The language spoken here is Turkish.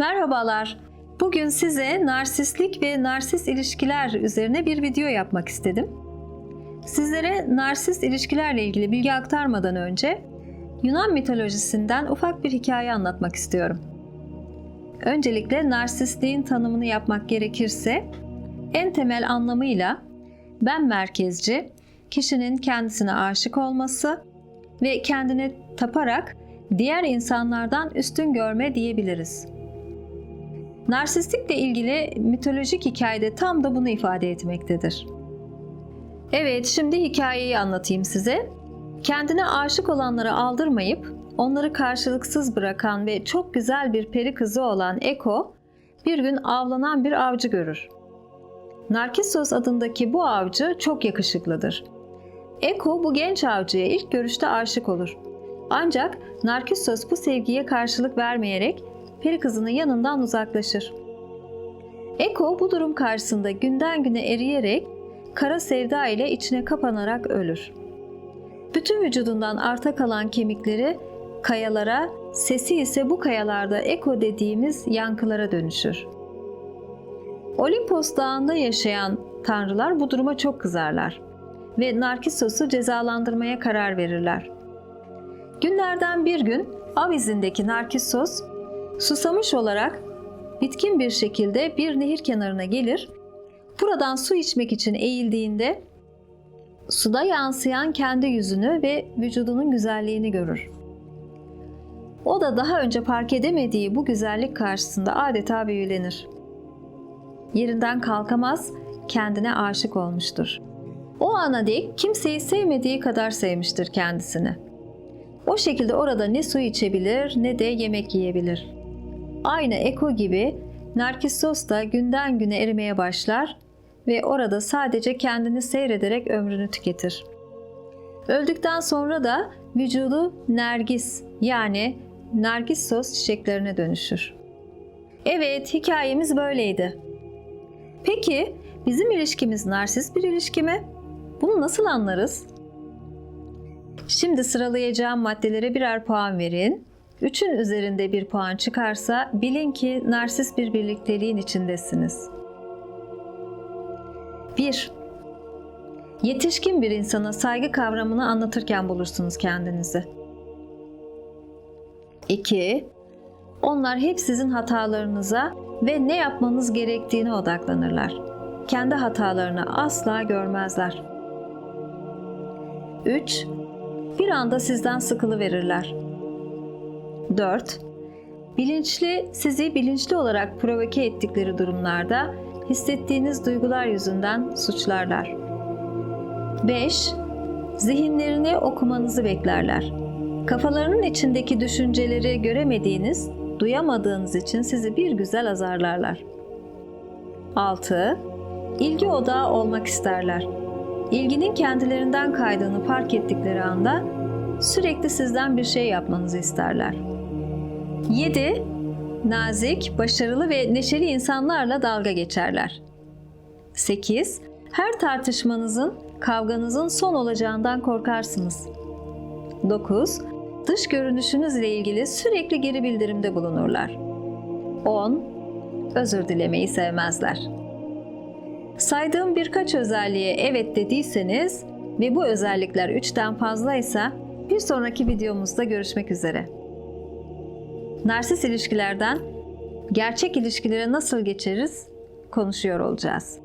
Merhabalar. Bugün size narsistlik ve narsist ilişkiler üzerine bir video yapmak istedim. Sizlere narsist ilişkilerle ilgili bilgi aktarmadan önce Yunan mitolojisinden ufak bir hikaye anlatmak istiyorum. Öncelikle narsistliğin tanımını yapmak gerekirse en temel anlamıyla ben merkezci, kişinin kendisine aşık olması ve kendine taparak diğer insanlardan üstün görme diyebiliriz. Narsistlikle ilgili mitolojik hikayede tam da bunu ifade etmektedir. Evet, şimdi hikayeyi anlatayım size. Kendine aşık olanlara aldırmayıp onları karşılıksız bırakan ve çok güzel bir peri kızı olan Eko bir gün avlanan bir avcı görür. Narkissos adındaki bu avcı çok yakışıklıdır. Eko bu genç avcıya ilk görüşte aşık olur. Ancak Narkissos bu sevgiye karşılık vermeyerek peri kızının yanından uzaklaşır. Eko bu durum karşısında günden güne eriyerek kara sevda ile içine kapanarak ölür. Bütün vücudundan arta kalan kemikleri kayalara, sesi ise bu kayalarda Eko dediğimiz yankılara dönüşür. Olimpos dağında yaşayan tanrılar bu duruma çok kızarlar ve Narkissos'u cezalandırmaya karar verirler. Günlerden bir gün av izindeki Narkissos susamış olarak bitkin bir şekilde bir nehir kenarına gelir. Buradan su içmek için eğildiğinde suda yansıyan kendi yüzünü ve vücudunun güzelliğini görür. O da daha önce fark edemediği bu güzellik karşısında adeta büyülenir. Yerinden kalkamaz, kendine aşık olmuştur. O ana dek kimseyi sevmediği kadar sevmiştir kendisini. O şekilde orada ne su içebilir ne de yemek yiyebilir. Aynı Eko gibi Narkissos da günden güne erimeye başlar ve orada sadece kendini seyrederek ömrünü tüketir. Öldükten sonra da vücudu Nergis yani Narkissos çiçeklerine dönüşür. Evet, hikayemiz böyleydi. Peki bizim ilişkimiz narsist bir ilişki mi? Bunu nasıl anlarız? Şimdi sıralayacağım maddelere birer puan verin. Üçün üzerinde bir puan çıkarsa bilin ki narsist bir birlikteliğin içindesiniz. 1. Yetişkin bir insana saygı kavramını anlatırken bulursunuz kendinizi. 2. Onlar hep sizin hatalarınıza ve ne yapmanız gerektiğine odaklanırlar. Kendi hatalarını asla görmezler. 3. Bir anda sizden sıkılı verirler. 4. Bilinçli, sizi bilinçli olarak provoke ettikleri durumlarda hissettiğiniz duygular yüzünden suçlarlar. 5. Zihinlerini okumanızı beklerler. Kafalarının içindeki düşünceleri göremediğiniz, duyamadığınız için sizi bir güzel azarlarlar. 6. İlgi odağı olmak isterler. İlginin kendilerinden kaydığını fark ettikleri anda sürekli sizden bir şey yapmanızı isterler. 7. Nazik, başarılı ve neşeli insanlarla dalga geçerler. 8. Her tartışmanızın, kavganızın son olacağından korkarsınız. 9. Dış görünüşünüzle ilgili sürekli geri bildirimde bulunurlar. 10. Özür dilemeyi sevmezler. Saydığım birkaç özelliğe evet dediyseniz ve bu özellikler 3'ten fazlaysa bir sonraki videomuzda görüşmek üzere. Narsist ilişkilerden gerçek ilişkilere nasıl geçeriz konuşuyor olacağız.